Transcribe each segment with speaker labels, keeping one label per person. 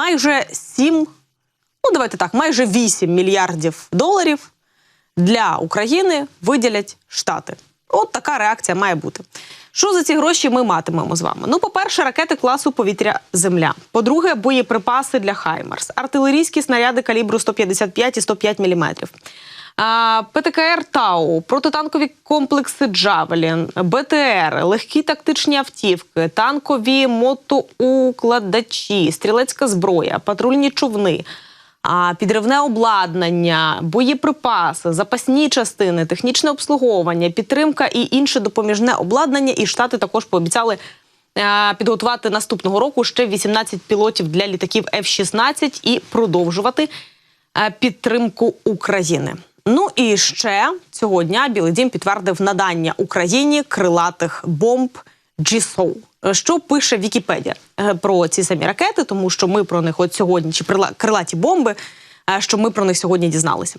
Speaker 1: майже 7, ну давайте так, майже 8 мільярдів доларів для України виділять штати. От така реакція має бути. Що за ці гроші ми матимемо з вами? Ну, по-перше, ракети класу повітря Земля. По-друге, боєприпаси для Хаймерс, артилерійські снаряди калібру 155 і 105 мм. ПТКР Тау, протитанкові комплекси Джавелін, БТР, легкі тактичні автівки, танкові мотоукладачі, стрілецька зброя, патрульні човни. Підривне обладнання, боєприпаси, запасні частини, технічне обслуговування, підтримка і інше допоміжне обладнання. І штати також пообіцяли е, підготувати наступного року ще 18 пілотів для літаків F-16 і продовжувати е, підтримку України. Ну і ще цього дня Білий Дім підтвердив надання Україні крилатих бомб GSOW. Що пише Вікіпедія е, про ці самі ракети, тому що ми про них от сьогодні, чи крилаті бомби, е, що ми про них сьогодні дізналися.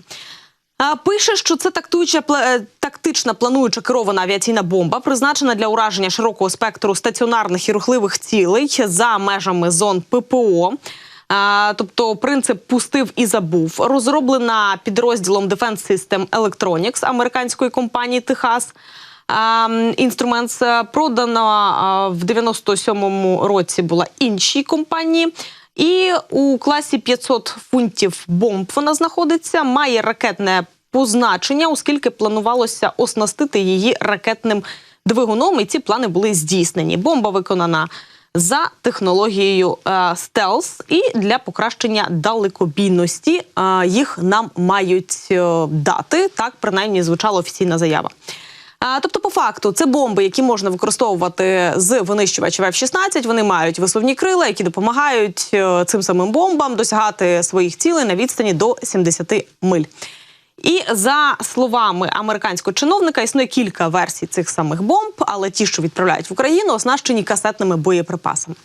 Speaker 1: Пише, що це тактуюча е, тактична плануюча керована авіаційна бомба, призначена для ураження широкого спектру стаціонарних і рухливих цілей за межами зон ППО. Тобто принцип пустив і забув. Розроблена підрозділом Defense System Electronics американської компанії Техас. Інструмент продана в 97-му році була іншій компанії. І у класі 500 фунтів бомб вона знаходиться, має ракетне позначення, оскільки планувалося оснастити її ракетним двигуном, і ці плани були здійснені. Бомба виконана за технологією е, стелс, і для покращення далекобійності е, їх нам мають е, дати. Так принаймні звучала офіційна заява. Тобто, по факту, це бомби, які можна використовувати з винищувачів F-16. Вони мають висувні крила, які допомагають е, цим самим бомбам досягати своїх цілей на відстані до 70 миль. І за словами американського чиновника, існує кілька версій цих самих бомб, але ті, що відправляють в Україну, оснащені касетними боєприпасами.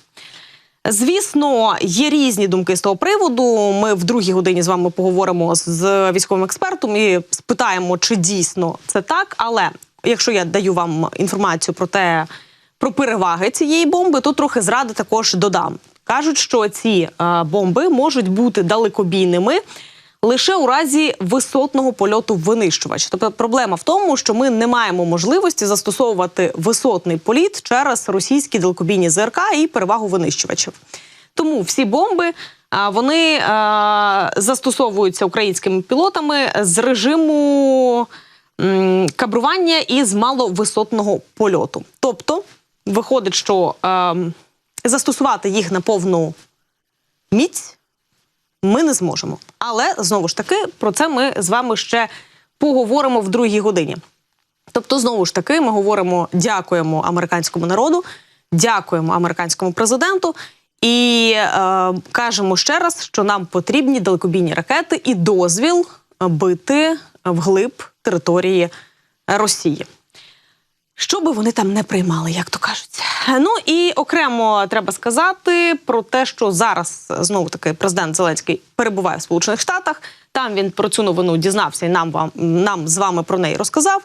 Speaker 1: Звісно, є різні думки з того приводу. Ми в другій годині з вами поговоримо з- військовим експертом і спитаємо, чи дійсно це так. Але якщо я даю вам інформацію про те, про переваги цієї бомби, то трохи зради також додам. Кажуть, що ці е, бомби можуть бути далекобійними. Лише у разі висотного польоту винищувач. Тобто проблема в тому, що ми не маємо можливості застосовувати висотний політ через російські далекобійні ЗРК і перевагу винищувачів. Тому всі бомби вони застосовуються українськими пілотами з режиму кабрування із маловисотного польоту. Тобто, виходить, що ем, застосувати їх на повну міць ми не зможемо. Але знову ж таки про це ми з вами ще поговоримо в другій годині. Тобто, знову ж таки, ми говоримо, дякуємо американському народу, дякуємо американському президенту і е, кажемо ще раз, що нам потрібні далекобійні ракети і дозвіл бити вглиб території Росії. Що би вони там не приймали, як то кажуть. Ну і окремо треба сказати про те, що зараз знову таки президент Зеленський перебуває в Сполучених Штатах. Там він про цю новину дізнався і нам вам нам з вами про неї розказав.